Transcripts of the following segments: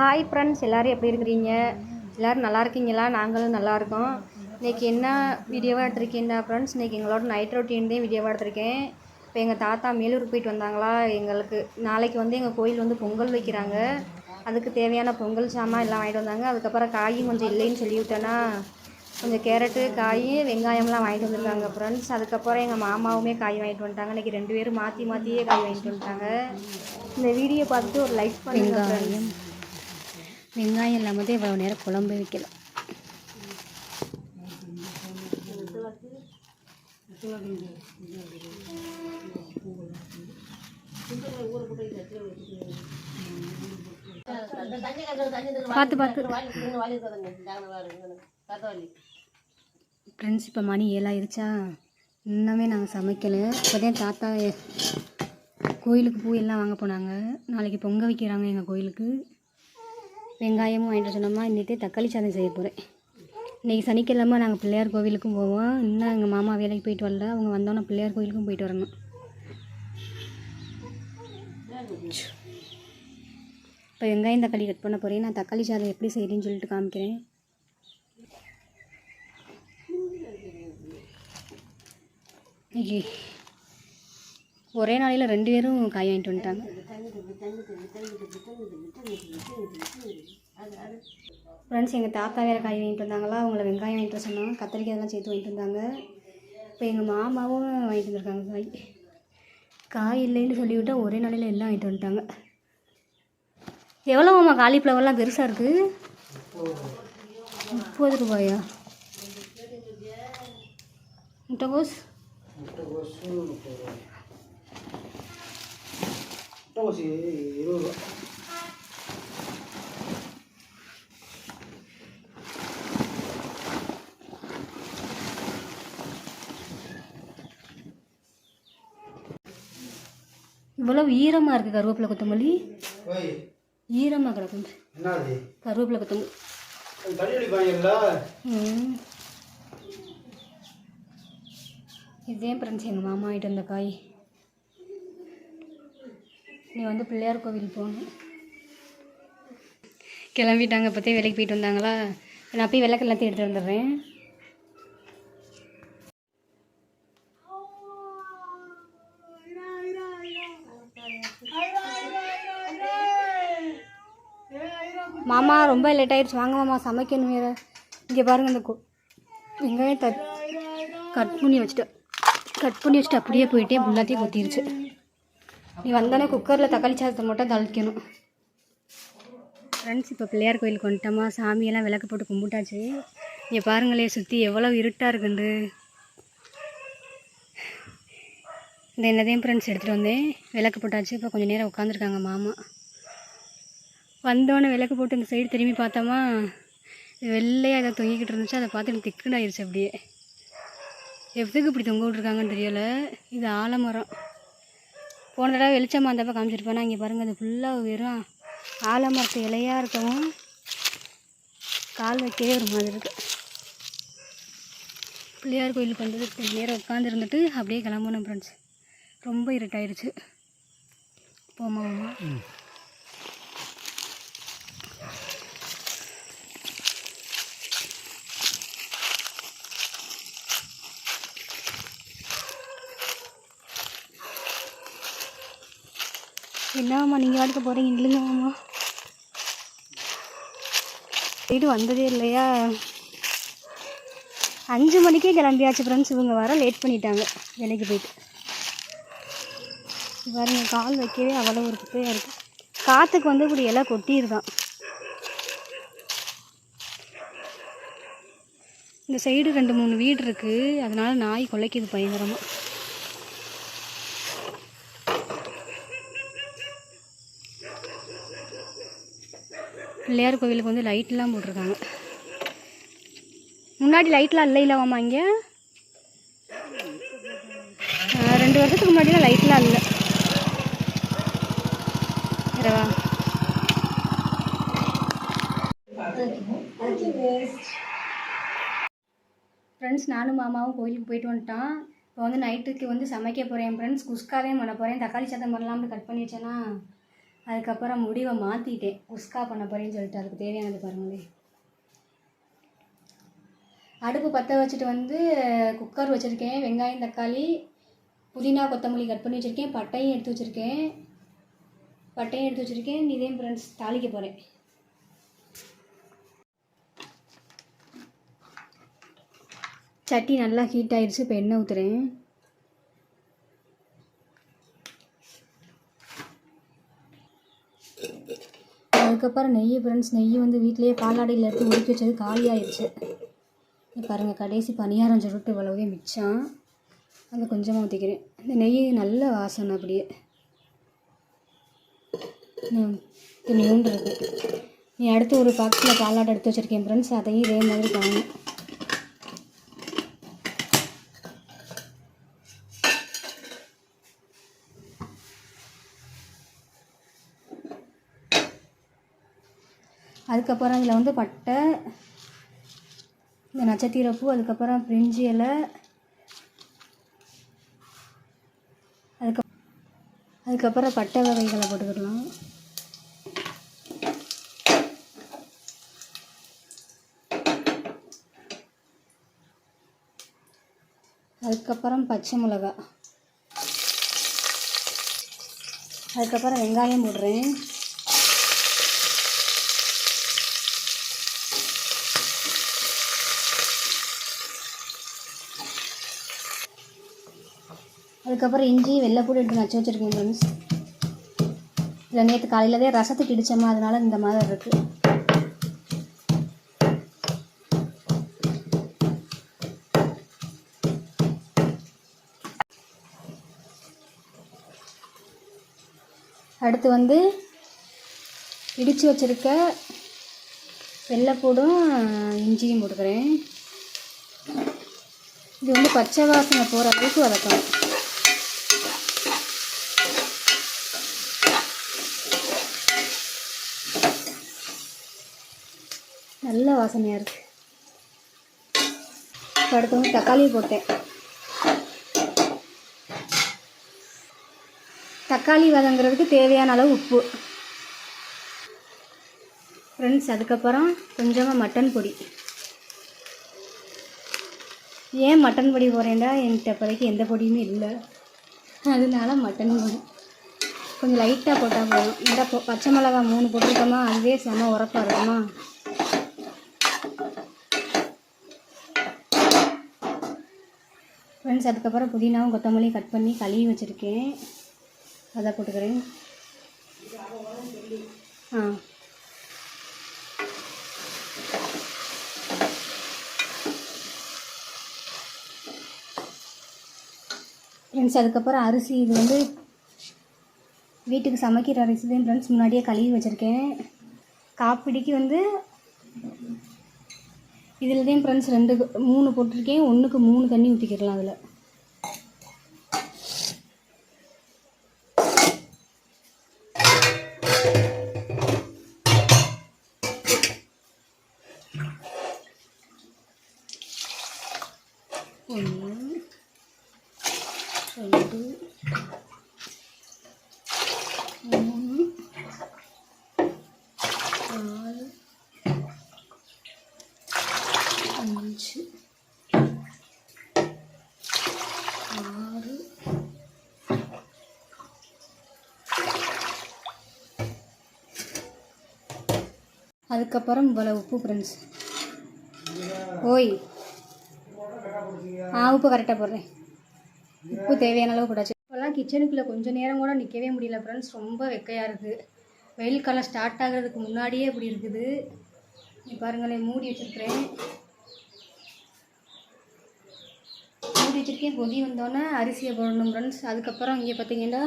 Hi friends எல்லோரும் எப்படி இருக்கிறீங்க? எல்லோரும் நல்லா இருக்கீங்களா? நாங்களும் நல்லா இருக்கோம். இன்றைக்கி என்ன வீடியோவாக எடுத்திருக்கீங்கன்னா ஃப்ரெண்ட்ஸ் இன்றைக்கி எங்களோட நைட் ரொட்டீன் தான் வீடியோவாக எடுத்திருக்கேன். இப்போ எங்கள் தாத்தா மேலூருக்கு போயிட்டு வந்தாங்களா? எங்களுக்கு நாளைக்கு வந்து எங்கள் கோயில் வந்து பொங்கல் வைக்கிறாங்க. அதுக்கு தேவையான பொங்கல் சாமான் எல்லாம் வாங்கிட்டு வந்தாங்க. அதுக்கப்புறம் காயும் கொஞ்சம் இல்லைன்னு சொல்லிவிட்டேன்னா கொஞ்சம் கேரட்டு காய் வெங்காயம்லாம் வாங்கிட்டு வந்திருக்காங்க ஃப்ரெண்ட்ஸ் அதுக்கப்புறம் எங்கள் மாமாவுமே காய் வாங்கிட்டு வந்துட்டாங்க. இன்றைக்கி ரெண்டு பேரும் மாற்றி மாற்றியே காய் வாங்கிட்டு வந்துட்டாங்க. இந்த வீடியோ பார்த்துட்டு ஒரு லைக் பண்ணுங்க வெங்காயம் இல்லாமல் தான் இவ்வளோ நேரம் குழம்பு வைக்கல. பார்த்து பார்த்து. ஃப்ரெண்ட்ஸ் இப்போ மணி ஏழாயிருச்சா? இன்னுமே நாங்கள் சமைக்கலை. இப்போதான் தாத்தா கோயிலுக்கு பூ எல்லாம் வாங்க போனாங்க. நாளைக்கு பொங்க வைக்கிறாங்க எங்கள் கோயிலுக்கு. வெங்காயமும் வாங்கிட்டு சொன்னோமா இன்றைக்கி தக்காளி சாதம் செய்ய போகிறேன் இன்றைக்கி சனிக்கிழமை நாங்கள் பிள்ளையார் கோவிலுக்கும் போவோம். இன்னும் எங்கள் மாமா வேலைக்கு போயிட்டு வரல. அவங்க வந்தோன்னே பிள்ளையார் கோவிலுக்கும் போயிட்டு வரணும். இப்போ வெங்காயம் தக்காளி கட் பண்ண போகிறேன் நான் தக்காளி சாதம் எப்படி செய்கிறேன்னு சொல்லிட்டு காமிக்கிறேன். இன்னைக்கு ஒரே நாளையில் ரெண்டு பேரும் காய் வாங்கிட்டு வந்துட்டாங்க. ஃப்ரெண்ட்ஸ் எங்கள் தாத்தா வேறு காய் வாங்கிட்டு வந்தாங்களா? அவங்கள வெங்காயம் வாங்கிட்டு வர சொன்னாங்க. கத்திரிக்காய் எல்லாம் சேர்த்து வாங்கிட்டு வந்தாங்க. இப்போ எங்கள் மாமாவும் வாங்கிட்டு வந்திருக்காங்க காய். காய் இல்லைன்னு சொல்லிவிட்டா ஒரே நாளையில் எல்லாம் வாங்கிட்டு வந்துட்டாங்க. எவ்வளோ மாமா காலிஃப்ளவர்லாம் பெருசாக இருக்குது முப்பது ரூபாயா? முட்டைகோஸ் இவ்வளோ ஈரமாக இருக்குது கருவேப்பிலை கொத்தமல்லி? ஈரமாக கிடக்கும். என்னது? கருவேப்பிலை கொத்தமல்லி. இதே ஃப்ரெண்ட்ஸ் எங்கள் மாமா ஆகிட்டு வந்த காய். நீ வந்து பிள்ளையார் கோவில் போகணும். கிளம்பிட்டாங்க பற்றி வேலைக்கு போயிட்டு வந்தாங்களா? நான் போய் விளக்கு எல்லாத்தையும் எடுத்துகிட்டு வந்துடுறேன் மாமா ரொம்ப லேட் ஆகிடுச்சு வாங்க மாமா சமைக்கணும் வேறு. இங்கே பாருங்கள் இந்த கு- வெங்காயம் தட் கட் பண்ணி வச்சுட்டு கட் பண்ணி வச்சுட்டு அப்படியே போயிட்டே எல்லாத்தையும் கொத்திருச்சு நீ வந்தோடனே குக்கரில் தக்காளி சாதத்தை மட்டும் தளிக்கணும். ஃப்ரெண்ட்ஸ் இப்போ பிள்ளையார் கோயிலுக்கு வந்துட்டோமா? சாமியெல்லாம் விளக்கு போட்டு கும்பிட்டாச்சு. இங்கே பாருங்களே சுற்றி எவ்வளோ இருட்டாக இருக்குண்டு. இந்த என்னதையும் ஃப்ரெண்ட்ஸ் எடுத்துகிட்டு வந்தேன். விளக்கு போட்டாச்சு. இப்போ கொஞ்சம் நேரம் உட்காந்துருக்காங்க மாமா. வந்தோடனே விளக்கு போட்டு இந்த சைடு திரும்பி பார்த்தோமா வெள்ளையாக ஏதோ தொங்கிக்கிட்டு இருந்துச்சு. அதை பார்த்து எனக்கு திக்குனாயிருச்சு அப்படியே. எதுக்கு இப்படி தொங்க விட்ருக்காங்கன்னு தெரியலை. இது ஆலமரம். போன தடவை வெளிச்சமாக வந்தப்போ காமிச்சிருப்பேன் இங்கே பாருங்கள் அது ஃபுல்லாக வெறும் ஆலமரத்து இலையாக இருக்கவும் கால் வைக்கவே ஒரு மாதிரி இருக்குது பிள்ளையார் கோயிலுக்கு வந்தது கொஞ்சம் நேரம் உட்காந்துருந்துட்டு அப்படியே கிளம்பணும் ஃப்ரெண்ட்ஸ் ரொம்ப இருட்டாயிருச்சு. போமா என்னம்மா நீங்கள் வாட்டுக்கு போகிறீங்க இல்லைங்கம்மா வீடு வந்ததே இல்லையா? அஞ்சு மணிக்கே கிளம்பியாச்சு ஃப்ரெண்ட்ஸ் இவங்க வர லேட் பண்ணிட்டாங்க. வேலைக்கு போயிட்டு. பாருங்க கால் வைக்கவே அவ்வளோ ஒரு குப்பையாக இருக்குது காற்றுக்கு வந்து இப்படி இலை கொட்டியிருக்கான். இந்த சைடு ரெண்டு மூணு வீடு இருக்குது அதனால் நாய் கொலைக்குது பயங்கரமாக பிள்ளையார் கோவிலுக்கு வந்து லைட்லாம் போட்டிருக்காங்க. முன்னாடி லைட்லாம் இல்லை இல்லவாம்மா இங்கே? ரெண்டு வருஷத்துக்கு முன்னாடிலாம் லைட்லாம் இல்லை. இரவா ஃப்ரெண்ட்ஸ் நானும் மாமாவும் கோயிலுக்கு போயிட்டு வந்துட்டான் இப்போ வந்து நைட்டுக்கு வந்து சமைக்க போகிறேன் ஃப்ரெண்ட்ஸ் குஸ்காவே பண்ண போகிறேன் தக்காளி சாதம் பண்ணலாம்னு கட் பண்ணி வச்சேன்னா அதுக்கப்புறம் முடிவை மாற்றிட்டேன் குஸ்கா பண்ண போகிறேன்னு சொல்லிட்டு அதுக்கு தேவையானது பாருங்களேன் அடுப்பு பற்ற வச்சுட்டு வந்து குக்கர் வச்சுருக்கேன் வெங்காயம் தக்காளி புதினா கொத்தமல்லி கட் பண்ணி வச்சுருக்கேன் பட்டையும் எடுத்து வச்சுருக்கேன். பட்டையும் எடுத்து வச்சுருக்கேன் இதே ஃப்ரெண்ட்ஸ் தாளிக்க போகிறேன் சட்டி நல்லா ஹீட் ஆயிடுச்சு இப்போ எண்ணெய் ஊற்றுறேன் அதுக்கப்புறம் நெய் ஃப்ரெண்ட்ஸ் நெய் வந்து வீட்டிலேயே பாலாடையில் எடுத்து உருக்கி வச்சது காலியாயிடுச்சு பாருங்கள் கடைசி பணியாரம் சொல்லிட்டு இவ்வளவே மிச்சம். அதை கொஞ்சமாக ஊற்றிக்கிறேன் இந்த நெய் நல்ல வாசனை அப்படியே. துணியுண்டு இருக்கு. நீ அடுத்து ஒரு பாக்ஸில் பாலாடை எடுத்து வச்சுருக்கேன் ஃப்ரெண்ட்ஸ் அதையும் இதே மாதிரி காணும் அதுக்கப்புறம் இதில் வந்து பட்டை இந்த நட்சத்திரப்பூ அதுக்கப்புறம் பிரிஞ்சி இலை அதுக்கு அதுக்கப்புறம் பட்டை வகைகளை போட்டுக்கிடலாம் அதுக்கப்புறம் பச்சை மிளகா அதுக்கப்புறம் வெங்காயம் போடுறேன். அதுக்கப்புறம் இஞ்சி வெள்ளைப்பூடி எடுத்து நச்சு வச்சுருக்கேன் ஃப்ரெண்ட்ஸ் இல்லை நேற்று காலையிலவே ரசத்துக்கு இடிச்சோமா அதனால இந்த மாதிரி இருக்குது அடுத்து வந்து இடித்து வச்சுருக்க வெள்ளைப்பூடும் இஞ்சியும் போட்டுக்கிறேன். இது வந்து பச்சை வாசனை போகிற அளவுக்கு வதக்கணும். நல்ல வாசனையாக இருக்குது இப்போ அடுத்து வந்து தக்காளி போட்டேன். தக்காளி வதங்குறதுக்கு தேவையான அளவு உப்பு. ஃப்ரெண்ட்ஸ் அதுக்கப்புறம் கொஞ்சமாக மட்டன் பொடி. ஏன் மட்டன் பொடி போகிறேன்டா என்கிட்ட இப்போதைக்கு எந்த பொடியுமே இல்லை. அதனால மட்டன் பொடி. கொஞ்சம் லைட்டாக போட்டால் போதும். இந்த பச்சை மிளகா மூணு போட்டிருக்கோமா? அதுவே செம உரப்பாக இருக்குமா? ஃப்ரெண்ட்ஸ் அதுக்கப்புறம் புதினாவும் கொத்தமல்லியும் கட் பண்ணி கழுவி வச்சுருக்கேன். அதை போட்டுக்கிறேன். ஆ. ஃப்ரெண்ட்ஸ் அதுக்கப்புறம் அரிசி இது வந்து வீட்டுக்கு சமைக்கிற அரிசி தான் ஃப்ரெண்ட்ஸ் முன்னாடியே கழுவி வச்சுருக்கேன். காப்பிடிக்கு வந்து இதில் தான் ஃப்ரெண்ட்ஸ் ரெண்டு மூணு போட்டிருக்கேன். ஒன்றுக்கு மூணு தண்ணி ஊற்றிக்கிடலாம் அதில் ஒன்று ரெண்டு மூணு நாலு அஞ்சு ஆறு அதுக்கப்புறம் இவ்வளோ உப்பு ஃப்ரெண்ட்ஸ் ஓய். ஆ உப்பு கரெக்டாக போடுறேன். உப்பு தேவையான அளவு போட்டாச்சு. இப்போல்லாம் கிச்சனுக்குள்ளே கொஞ்சம் நேரம் கூட நிற்கவே முடியல ஃப்ரெண்ட்ஸ் ரொம்ப வெக்கையாக இருக்குது வெயில் காலம் ஸ்டார்ட் ஆகிறதுக்கு முன்னாடியே இப்படி இருக்குது. பாருங்களேன் மூடி வச்சுருக்கிறேன். மூடி வச்சுருக்கேன். கொதி வந்தோடனே அரிசியை போடணும் ஃப்ரெண்ட்ஸ் அதுக்கப்புறம் இங்கே பார்த்தீங்கன்னா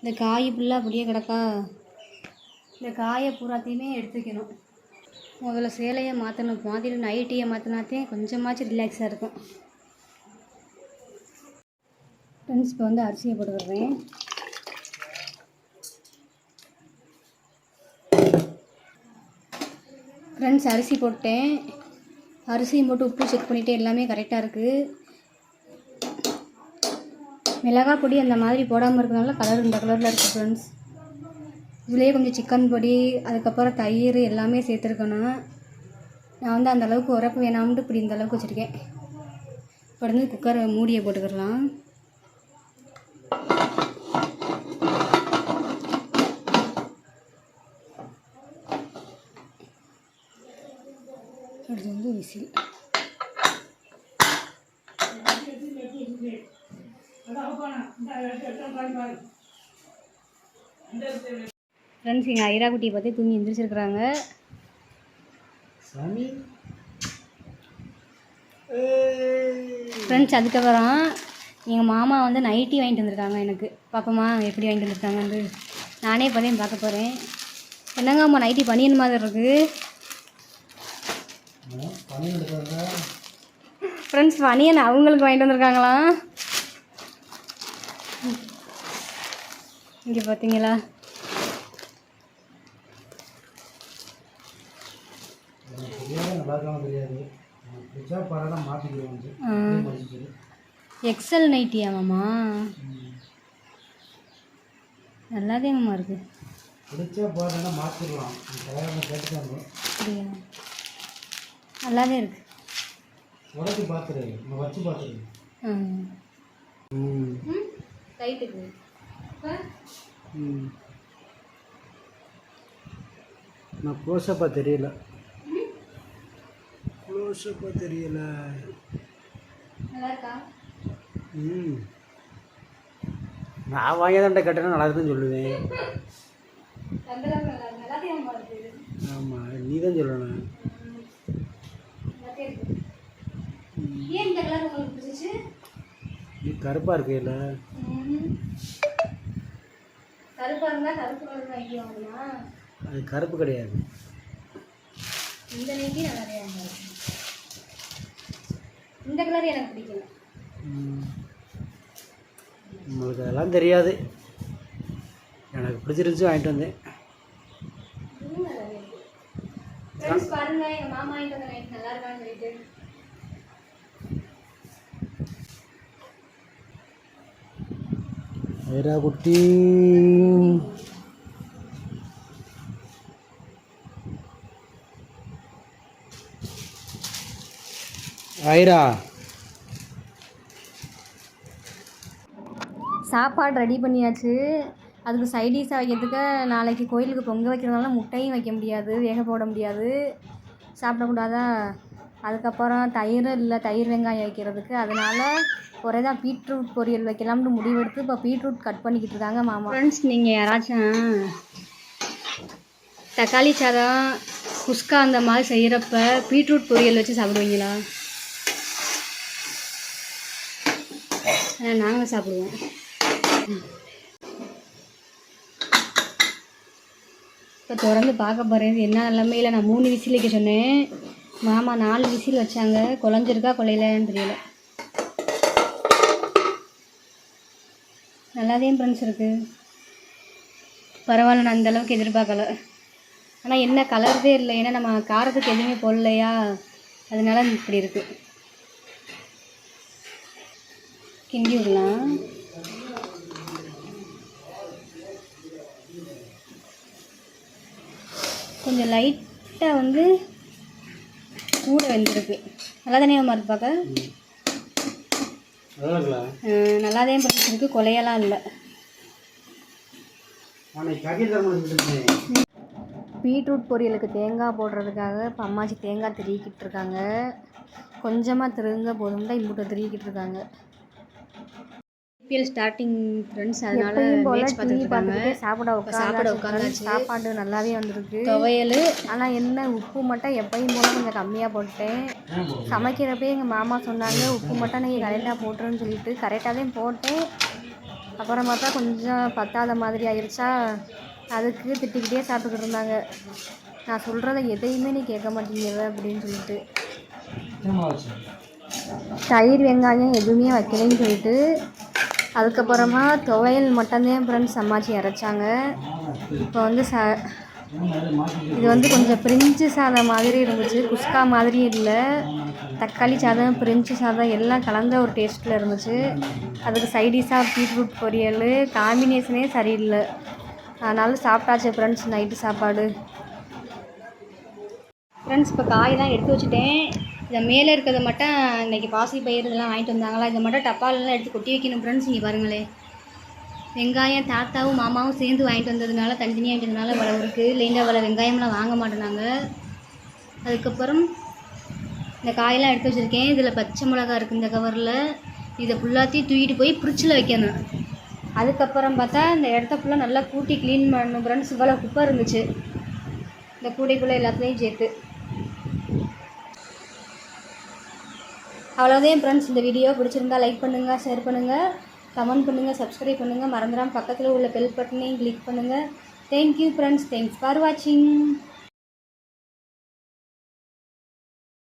இந்த காய் ஃபுல்லாக அப்படியே கிடக்கா. இந்த காயை பூராத்தையுமே எடுத்துக்கணும். முதல்ல சேலையை மாற்றணும் மாதிரி நைட்டியை மாற்றினாத்தே கொஞ்சமாச்சும் ரிலாக்ஸாக இருக்கும். ஃப்ரெண்ட்ஸ் இப்போ வந்து அரிசியை போட்டு போட்டுக்கிறேன் ஃப்ரெண்ட்ஸ் அரிசி போட்டேன். அரிசியும் போட்டு உப்பு செக் பண்ணிவிட்டு எல்லாமே கரெக்டாக இருக்குது மிளகாய் பொடி அந்த மாதிரி போடாமல் இருக்கிறதுனால கலர் இந்த கலரில் இருக்குது ஃப்ரெண்ட்ஸ் இதுலேயே கொஞ்சம் சிக்கன் பொடி அதுக்கப்புறம் தயிர் எல்லாமே சேர்த்துருக்கணும். நான் வந்து அந்த அளவுக்கு உரப்பு வேணாம்ட்டு இப்படி இந்தளவுக்கு வச்சுருக்கேன். இப்போ வந்து குக்கரை மூடியை போட்டுக்கிடலாம் அடுத்து வந்து விசில். ஃப்ரெண்ட்ஸ் எங்கள் ஐரா குட்டியை பார்த்து தூங்கி எந்திரிச்சிருக்கிறாங்க. ஃப்ரெண்ட்ஸ் அதுக்கப்புறம் எங்கள் மாமா வந்து நைட்டி வாங்கிட்டு வந்திருக்காங்க எனக்கு. பாப்போமா எப்படி வாங்கிட்டு வந்திருக்காங்க வந்து நானே இப்போ தான் பார்க்க போகிறேன் என்னங்க அம்மா நைட்டி பனியன் மாதிரி இருக்குது ஃப்ரெண்ட்ஸ் பனியன் அவங்களுக்கு வாங்கிட்டு வந்திருக்காங்களாம் இங்கே பார்த்தீங்களா எனக்கு தெரியாது நல்லா இருக்காம தெரியாது எனக்கு பிடிச்சா பரவாயில்ல மாற்றிக்கிறேன் வந்து ஆ. மதிச்சு எக்ஸல் நைட்டியா மாமா? நல்லாதே மாமா இருக்குது பிடிச்சா பரவாயில்ல மாற்றிடலாம் அப்படியா? நல்லாதே இருக்குது உடச்சி பார்த்துரு நான் வச்சு பார்த்துரு ம். ரைட்டுக்கு நான் க்ளோஸப்பாக தெரியல. க்ளோஸப்பாக தெரியல. நல்லா ம். நான் வாங்கியதான்ட்ட கட்டினா நல்லா இருக்குன்னு சொல்லுவேன் நல்லா ஆமாம் நீ தான் சொல்லணும். நீ கருப்பாக இருக்கையில. அது கருப்பு கிடையாது. இந்த நல்லாவே இருக்கு இந்த கலர் எனக்கு பிடிக்கல. உங்களுக்கு அதெல்லாம் தெரியாது. எனக்கு பிடிச்சிருந்துச்சு வாங்கிட்டு வந்தேன். பாருங்க எங்கள் மாமா வாங்கிட்டு வந்த நைட் நல்லா இருக்கான்னு சொல்லிட்டு. ஐரா குட்டி. ஐரா. சாப்பாடு ரெடி பண்ணியாச்சு. அதுக்கு சைடிஷாக வைக்கிறதுக்கு நாளைக்கு கோயிலுக்கு பொங்க வைக்கிறதுனால முட்டையும் வைக்க முடியாது வேக போட முடியாது. சாப்பிடக்கூடாதா? அதுக்கப்புறம் தயிர் இல்லை தயிர் வெங்காயம் வைக்கிறதுக்கு. அதனால ஒரே தான் பீட்ரூட் பொரியல் வைக்கலாம்னு முடிவெடுத்து இப்போ பீட்ரூட் கட் பண்ணிக்கிட்டு இருக்காங்க மாமா. ஃப்ரெண்ட்ஸ் நீங்கள் யாராச்சும் தக்காளி சாதம் குஸ்கா அந்த மாதிரி செய்கிறப்ப பீட்ரூட் பொரியல் வச்சு சாப்பிடுவீங்களா? நாங்களும் சாப்பிடுவோம். இப்போ தொடர்ந்து பார்க்க போகிறேன் என்ன நிலமையில நான் மூணு விசில் வைக்க சொன்னேன். மாமா நாலு விசில் வச்சாங்க. குழஞ்சிருக்கா குழையிலன்னு தெரியல. நல்லாதே ஃப்ரெண்ட்ஸ் இருக்குது பரவாயில்ல நான் அந்த அளவுக்கு எதிர்பார்க்கல. ஆனால் என்ன கலர்தே இல்லை. ஏன்னா நம்ம காரத்துக்கு எதுவுமே போடலையா? அதனால இப்படி இருக்குது கிண்டி விடலாம் கொஞ்சம் லைட்டாக வந்து கூட வெந்திருக்கு நல்லா தானே மாதிரி பார்க்க? நல்லா நல்லாதான் பிடிச்சிருக்கு கொலையெல்லாம் இல்லை. பீட்ரூட் பொரியலுக்கு தேங்காய் போடுறதுக்காக இப்போ அம்மாச்சி தேங்காய் திருவிக்கிட்டு இருக்காங்க. கொஞ்சமாக திருங்க போதும்டா இம்புட்டை திருவிக்கிட்டு இருக்காங்க. ஐபிஎல் ஸ்டார்டிங் ஃப்ரெண்ட்ஸ் அதனால மேட்ச் பார்த்துட்டு சாப்பிட சாப்பிட உட்காந்தாச்சு. சாப்பாடு நல்லாவே வந்திருக்கு. துவையல். ஆனால் என்ன உப்பு மட்டும் எப்பயும் போல கொஞ்சம் கம்மியாக போட்டேன். சமைக்கிறப்பே எங்கள் மாமா சொன்னாங்க உப்பு மட்டும் நீங்கள் கரெக்டாக போட்டுருன்னு சொல்லிட்டு கரெக்டாக தான் போட்டேன். அப்புறம் பார்த்தா கொஞ்சம் பத்தாத மாதிரி ஆயிடுச்சா அதுக்கு திட்டிக்கிட்டே சாப்பிட்டுக்கிட்டு இருந்தாங்க. நான் சொல்கிறத எதையுமே நீ கேட்க மாட்டேங்கிற அப்படின்னு சொல்லிட்டு. தயிர் வெங்காயம் எதுவுமே வைக்கலைன்னு சொல்லிட்டு அதுக்கப்புறமா துவையல் மட்டும்தான் ஃப்ரெண்ட்ஸ் அம்மாச்சி அரைச்சாங்க இப்போ வந்து ச இது வந்து கொஞ்சம் பிரிஞ்சு சாதம் மாதிரி இருந்துச்சு. குஸ்கா மாதிரி இல்லை. தக்காளி சாதம் பிரிஞ்சு சாதம் எல்லாம் கலந்த ஒரு டேஸ்ட்டில் இருந்துச்சு. அதுக்கு சைடிஷாக பீட்ரூட் பொரியல் காம்பினேஷனே சரியில்லை. அதனால சாப்பிட்டாச்சு ஃப்ரெண்ட்ஸ் நைட்டு சாப்பாடு. ஃப்ரெண்ட்ஸ் இப்போ காயெல்லாம் எடுத்து வச்சுட்டேன். இதை மேலே இருக்கிறத மட்டும் இன்றைக்கி பாசி பயிர் இதெல்லாம் வாங்கிட்டு வந்தாங்களா? இதை மட்டும் டப்பாலெலாம் எடுத்து கொட்டி வைக்கணும் ஃப்ரெண்ட்ஸ் இங்கே பாருங்களேன் வெங்காயம் தாத்தாவும் மாமாவும் சேர்ந்து வாங்கிட்டு வந்ததுனால தனித்தனியாக வாங்கிட்டதுனால வந்ததுனால இருக்குது இல்லைன்னா இவ்வளோ வெங்காயம்லாம் வாங்க மாட்டேனாங்க. அதுக்கப்புறம் இந்த காயெல்லாம் எடுத்து வச்சுருக்கேன். இதில் பச்சை மிளகா இருக்குது இந்த கவரில் இதை ஃபுல்லாத்தையும் தூக்கிட்டு போய் ஃப்ரிட்ஜில் வைக்கணும். அதுக்கப்புறம் பார்த்தா இந்த இடத்த ஃபுல்லாக நல்லா கூட்டி க்ளீன் பண்ணணும் ஃப்ரெண்ட்ஸ். இவ்வளோ குப்பை இருந்துச்சு. இந்த கூடைக்குள்ளே எல்லாத்துலேயும் சேர்த்து. அவ்வளோதான் ஃப்ரெண்ட்ஸ் இந்த வீடியோ பிடிச்சிருந்தா லைக் பண்ணுங்கள் ஷேர் பண்ணுங்கள் கமெண்ட் பண்ணுங்கள் சப்ஸ்கிரைப் பண்ணுங்கள் மறந்துடாமல் பக்கத்தில் உள்ள பெல் பட்டனையும் கிளிக் பண்ணுங்கள் தேங்க்யூ ஃப்ரெண்ட்ஸ் தேங்க்ஸ் ஃபார் வாட்சிங்